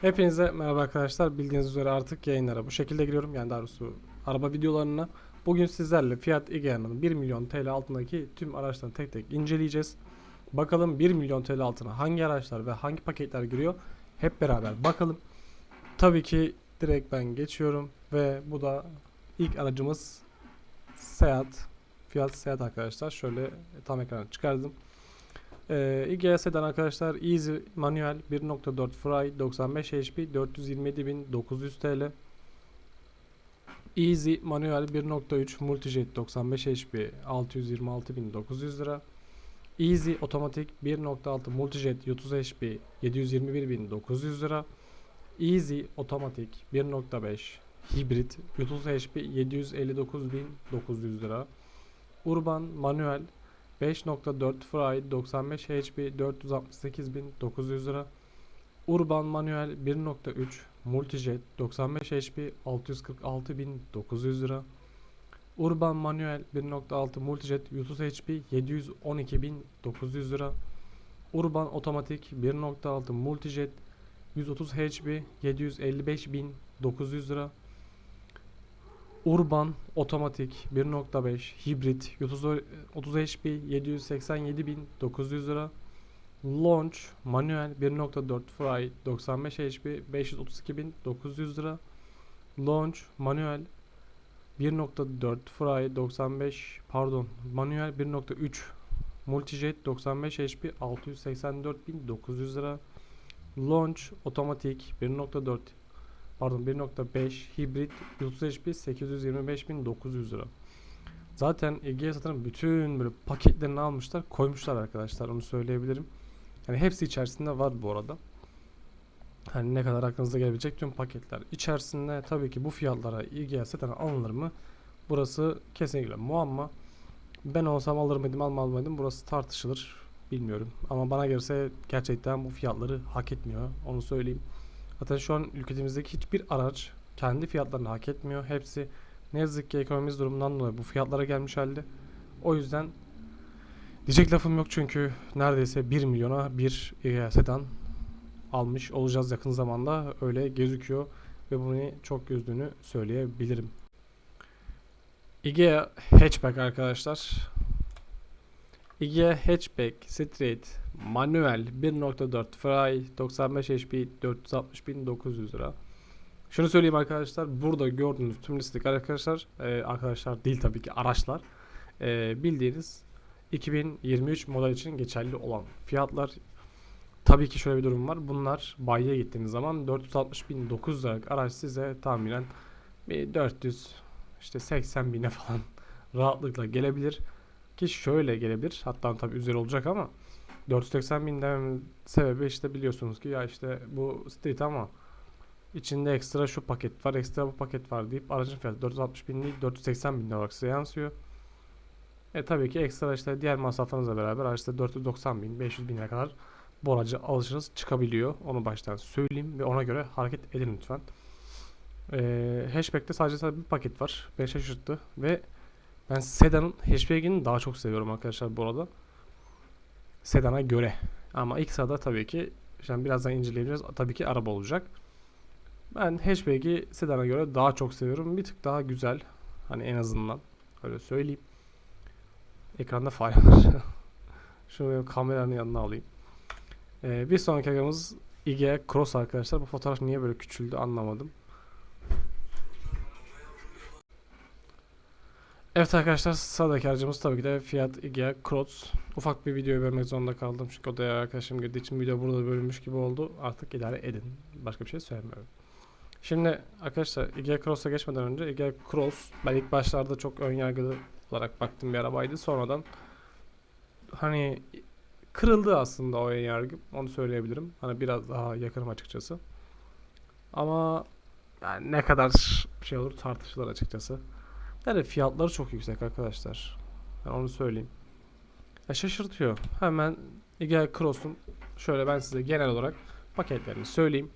Hepinize merhaba arkadaşlar. Bildiğiniz üzere artık yayınlara bu şekilde giriyorum. Yani daha doğrusu araba videolarına. Bugün sizlerle Fiat Egea'nın 1 milyon TL altındaki tüm araçları tek tek inceleyeceğiz. Bakalım 1 milyon TL altına hangi araçlar ve hangi paketler giriyor hep beraber bakalım. Tabii ki direkt ben geçiyorum ve bu da ilk aracımız Seat. Fiat Seat arkadaşlar. Şöyle tam ekrana çıkardım. Ee, arkadaşlar Easy manuel 1.4 Fry 95 HP 427.900 TL Easy manuel 1.3 Multijet 95 HP 626.900 lira. Easy otomatik 1.6 Multijet 30 HP 721.900 lira. Easy otomatik 1.5 hibrit 30 HP 759.900 lira. Urban manuel 5.4 Fry 95 HP 468.900 lira. Urban Manuel 1.3 Multijet 95 HP 646.900 lira. Urban Manuel 1.6 Multijet 30 HP 712.900 lira. Urban Otomatik 1.6 Multijet 130 HP 755.900 lira. Urban Otomatik 1.5 Hibrit 30, 30 HP 787.900 lira. Launch Manuel 1.4 Fry 95 HP 532.900 lira. Launch Manuel 1.4 Fry 95 pardon Manuel 1.3 Multijet 95 HP 684.900 lira. Launch Otomatik 1.4 pardon 1.5 hibrit 30 HP 825.900 lira. Zaten Ege'ye satan bütün böyle paketlerini almışlar koymuşlar arkadaşlar onu söyleyebilirim. Yani hepsi içerisinde var bu arada. Hani ne kadar aklınıza gelebilecek tüm paketler. İçerisinde tabii ki bu fiyatlara Ege'ye satan alınır mı? Burası kesinlikle muamma. Ben olsam alır mıydım almaz mıydım burası tartışılır. Bilmiyorum. Ama bana gelirse gerçekten bu fiyatları hak etmiyor. Onu söyleyeyim. Zaten şu an ülkemizdeki hiçbir araç kendi fiyatlarını hak etmiyor. Hepsi ne yazık ki ekonomimiz durumundan dolayı bu fiyatlara gelmiş halde. O yüzden diyecek lafım yok çünkü neredeyse 1 milyona bir e, sedan almış olacağız yakın zamanda. Öyle gözüküyor ve bunu çok gözdüğünü söyleyebilirim. Egea Hatchback arkadaşlar. Egea Hatchback Street Manuel 1.4 Fry 95 HP 460.900 lira. Şunu söyleyeyim arkadaşlar. Burada gördüğünüz tüm listedeki arkadaşlar e, arkadaşlar değil tabii ki araçlar. E, bildiğiniz 2023 model için geçerli olan fiyatlar. Tabii ki şöyle bir durum var. Bunlar bayiye gittiğiniz zaman 460.900 liralık araç size tahminen bir 400 işte 80 bine falan rahatlıkla gelebilir. Ki şöyle gelebilir. Hatta tabii üzeri olacak ama 480 bin dememin sebebi işte biliyorsunuz ki ya işte bu street ama içinde ekstra şu paket var ekstra bu paket var deyip aracın fiyatı 460 bin değil 480 bin olarak size yansıyor. E tabii ki ekstra işte diğer masraflarınızla beraber araçta 490 bin 500 bine kadar bu aracı alışınız çıkabiliyor. Onu baştan söyleyeyim ve ona göre hareket edin lütfen. Ee, hatchback'te sadece bir paket var. Beni şaşırttı ve ben sedanın hatchback'ini daha çok seviyorum arkadaşlar bu arada sedana göre. Ama ilk sırada tabii ki şimdi birazdan inceleyeceğiz. Tabii ki araba olacak. Ben hatchback'i sedana göre daha çok seviyorum. Bir tık daha güzel. Hani en azından öyle söyleyeyim. Ekranda fare var. Şunu kameranın yanına alayım. Ee, bir sonraki aracımız Igea Cross arkadaşlar. Bu fotoğraf niye böyle küçüldü anlamadım. Evet arkadaşlar sıradaki aracımız tabii ki de Fiat Egea Cross. Ufak bir videoyu bölmek zorunda kaldım çünkü odaya arkadaşım girdiği için video burada bölünmüş gibi oldu. Artık idare edin. Başka bir şey söylemiyorum. Şimdi arkadaşlar Egea Cross'a geçmeden önce Egea Cross ben ilk başlarda çok ön yargılı olarak baktığım bir arabaydı. Sonradan hani kırıldı aslında o ön yargı. Onu söyleyebilirim. Hani biraz daha yakınım açıkçası. Ama yani ne kadar şey olur tartışılır açıkçası. Yani fiyatları çok yüksek arkadaşlar. Ben onu söyleyeyim. Ya şaşırtıyor. Hemen Egea Cross'un şöyle ben size genel olarak paketlerini söyleyeyim.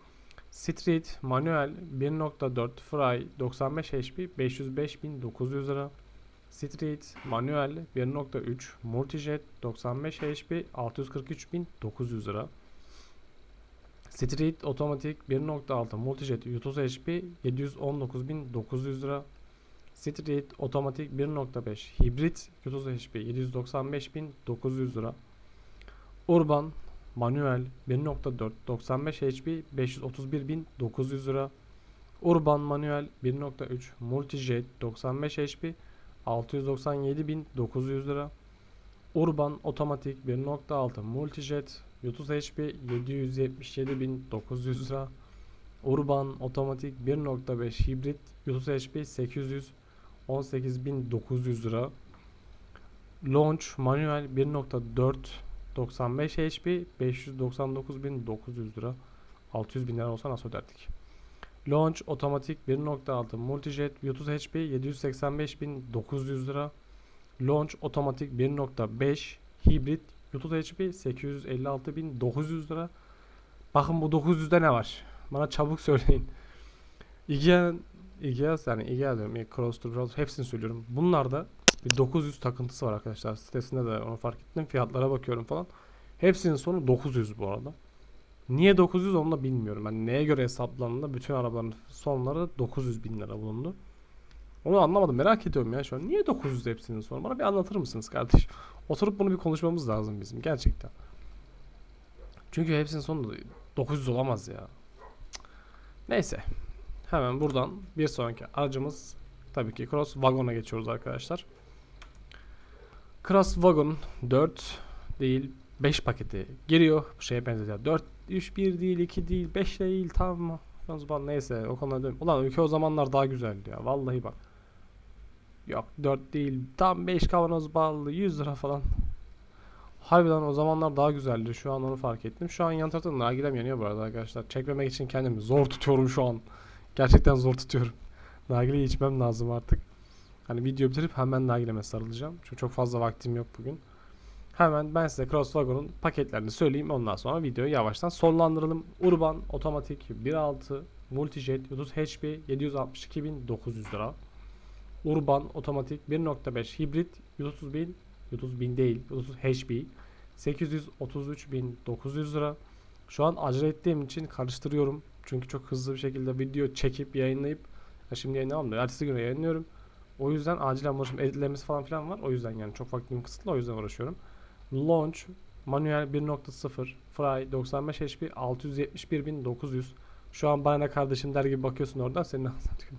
Street manuel 1.4 Fry 95 HP 505.900 lira. Street manuel 1.3 Multijet 95 HP 643.900 lira. Street otomatik 1.6 multijet 130 HP 719.900 lira. Street otomatik 1.5 hibrit 130 HP 795.900 lira. Urban manuel 1.4 95 HP 531.900 lira. Urban manuel 1.3 multijet 95 HP 697.900 lira. Urban otomatik 1.6 multijet 30 HP 777.900 lira. Urban otomatik 1.5 hibrit 30 HP 818.900 lira. Launch manuel 1.4 95 HP 599.900 lira. 600 bin lira olsa nasıl öderdik? Launch otomatik 1.6 multijet 130 HP 785.900 lira. Launch otomatik 1.5 hibrit 130 HP 856.900 lira. Bakın bu 900'de ne var? Bana çabuk söyleyin. Igea Igea yani Igea diyorum. Cross to Roll hepsini söylüyorum. Bunlarda bir 900 takıntısı var arkadaşlar. Sitesinde de onu fark ettim. Fiyatlara bakıyorum falan. Hepsinin sonu 900 bu arada. Niye 900 onu da bilmiyorum. Yani neye göre hesaplandığında bütün arabaların sonları 900 bin lira bulundu. Onu anlamadım. Merak ediyorum ya şu an. Niye 900 hepsinin sonu? Bana bir anlatır mısınız kardeş? Oturup bunu bir konuşmamız lazım bizim gerçekten. Çünkü hepsinin sonu 900 olamaz ya. Neyse. Hemen buradan bir sonraki aracımız tabii ki Cross Wagon'a geçiyoruz arkadaşlar. Cross Wagon 4 değil 5 paketi giriyor. Bu şeye benziyor. 4 3 1 değil 2 değil 5 değil tamam? Yalnız ben neyse o konuda dönüyorum. Ulan ülke o zamanlar daha güzeldi ya. Vallahi bak. Yok 4 değil. Tam 5 kavanoz bağlı 100 lira falan. Harbiden o zamanlar daha güzeldi. Şu an onu fark ettim. Şu an yan tarafta nargilem yanıyor bu arada arkadaşlar. Çekmemek için kendimi zor tutuyorum şu an. Gerçekten zor tutuyorum. Nargileyi içmem lazım artık. Hani video bitirip hemen nargileme sarılacağım. Çünkü çok fazla vaktim yok bugün. Hemen ben size Crosswagon'un paketlerini söyleyeyim. Ondan sonra videoyu yavaştan sonlandıralım. Urban otomatik 1.6 Multijet 30 HP 762.900 lira. Urban otomatik 1.5 hibrit 130.000 130.000 değil 30 HP 833.900 lira. Şu an acele ettiğim için karıştırıyorum. Çünkü çok hızlı bir şekilde video çekip yayınlayıp ya şimdi yayınlamam da ertesi güne yayınlıyorum. O yüzden acilen uğraşıyorum. Editlemesi falan filan var. O yüzden yani çok vaktim kısıtlı. O yüzden uğraşıyorum. Launch manuel 1.0 Fry 95 HP 671.900 Şu an bana kardeşim der gibi bakıyorsun oradan senin anlatıyorum.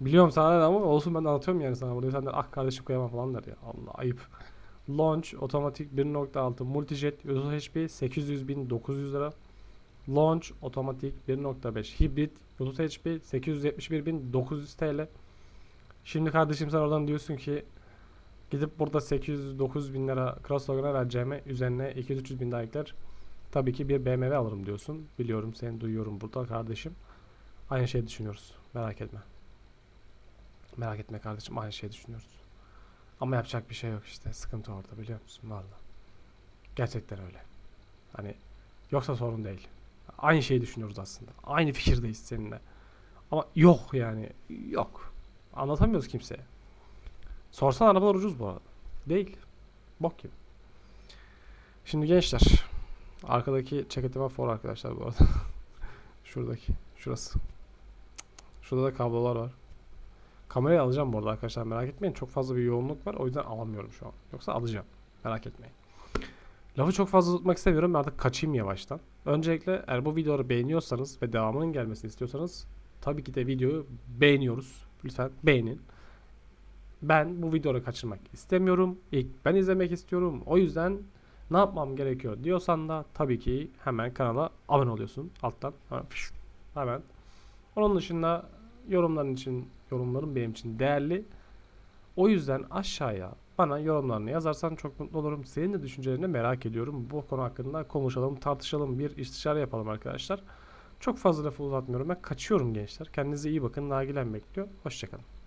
Biliyorum sana ne ama olsun ben anlatıyorum yani sana burada sen de ah kardeşim kıyamam falan der ya Allah ayıp. Launch otomatik 1.6 multijet 130 HP 800.900 lira. Launch otomatik 1.5 hibrit 130 HP 871.900 TL. Şimdi kardeşim sen oradan diyorsun ki gidip burada 800-900 bin lira Crosswagon'a vereceğime üzerine 200-300 bin daha ekler. Tabii ki bir BMW alırım diyorsun. Biliyorum seni duyuyorum burada kardeşim. Aynı şeyi düşünüyoruz. Merak etme. Merak etme kardeşim aynı şeyi düşünüyoruz. Ama yapacak bir şey yok işte. Sıkıntı orada biliyor musun? Valla. Gerçekten öyle. Hani yoksa sorun değil. Aynı şeyi düşünüyoruz aslında. Aynı fikirdeyiz seninle. Ama yok yani. Yok. Anlatamıyoruz kimseye. Sorsan arabalar ucuz bu arada. Değil. Bok gibi. Şimdi gençler. Arkadaki çeketime for arkadaşlar bu arada. Şuradaki. Şurası. Şurada da kablolar var. Kamerayı alacağım bu arada arkadaşlar merak etmeyin. Çok fazla bir yoğunluk var. O yüzden alamıyorum şu an. Yoksa alacağım. Merak etmeyin. Lafı çok fazla tutmak istemiyorum. Ben artık kaçayım yavaştan. Öncelikle eğer bu videoları beğeniyorsanız ve devamının gelmesini istiyorsanız tabii ki de videoyu beğeniyoruz. Lütfen beğenin. Ben bu videoları kaçırmak istemiyorum. İlk ben izlemek istiyorum. O yüzden ne yapmam gerekiyor diyorsan da tabii ki hemen kanala abone oluyorsun alttan. Hemen. hemen. Onun dışında yorumların için yorumlarım benim için değerli. O yüzden aşağıya bana yorumlarını yazarsan çok mutlu olurum. Senin de düşüncelerini merak ediyorum. Bu konu hakkında konuşalım, tartışalım, bir istişare yapalım arkadaşlar. Çok fazla lafı uzatmıyorum. Ben kaçıyorum gençler. Kendinize iyi bakın. Nagilen bekliyor. Hoşçakalın.